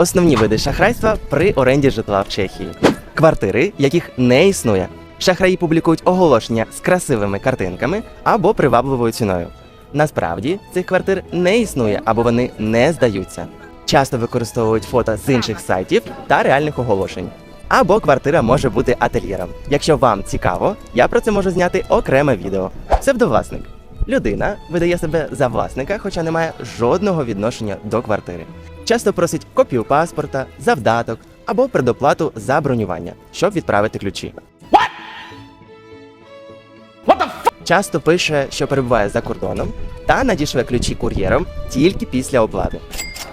Основні види шахрайства при оренді житла в Чехії. Квартири, яких не існує. Шахраї публікують оголошення з красивими картинками або привабливою ціною. Насправді цих квартир не існує або вони не здаються. Часто використовують фото з інших сайтів та реальних оголошень. Або квартира може бути ательєром. Якщо вам цікаво, я про це можу зняти окреме відео. Псевдовласник. Людина видає себе за власника, хоча не має жодного відношення до квартири. Часто просить копію паспорта, завдаток або предоплату за бронювання, щоб відправити ключі. Часто пише, що перебуває за кордоном та надішле ключі кур'єром тільки після оплати.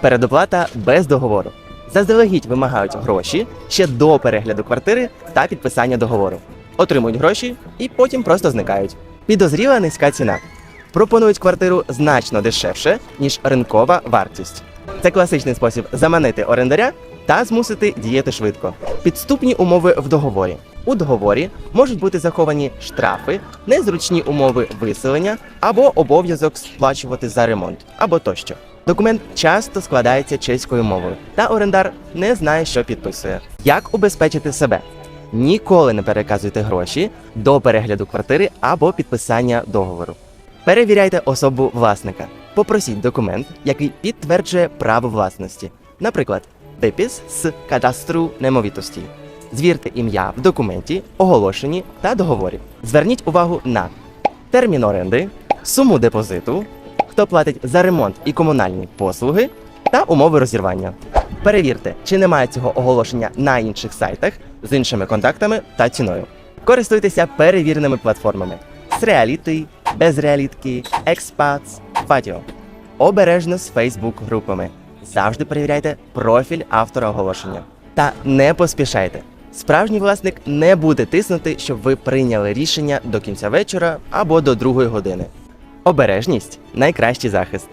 Передоплата без договору. Заздалегідь вимагають гроші ще до перегляду квартири та підписання договору. Отримують гроші і потім просто зникають. Підозріла низька ціна. Пропонують квартиру значно дешевше, ніж ринкова вартість. Це класичний спосіб заманити орендаря та змусити діяти швидко. Підступні умови в договорі. У договорі можуть бути заховані штрафи, незручні умови виселення або обов'язок сплачувати за ремонт, або тощо. Документ часто складається чеською мовою, та орендар не знає, що підписує. Як убезпечити себе? Ніколи не переказуйте гроші до перегляду квартири або підписання договору. Перевіряйте особу власника. Попросіть документ, який підтверджує право власності, наприклад, випис з кадастру немовітості. Звірте ім'я в документі, оголошенні та договорі. Зверніть увагу на термін оренди, суму депозиту, хто платить за ремонт і комунальні послуги та умови розірвання. Перевірте, чи немає цього оголошення на інших сайтах з іншими контактами та ціною. Користуйтеся перевіреними платформами з реаліти, без реалітки, Fatio. Обережно з Facebook групами. Завжди перевіряйте профіль автора оголошення. Та не поспішайте. Справжній власник не буде тиснути, щоб ви прийняли рішення до кінця вечора або до другої години. Обережність найкращий захист.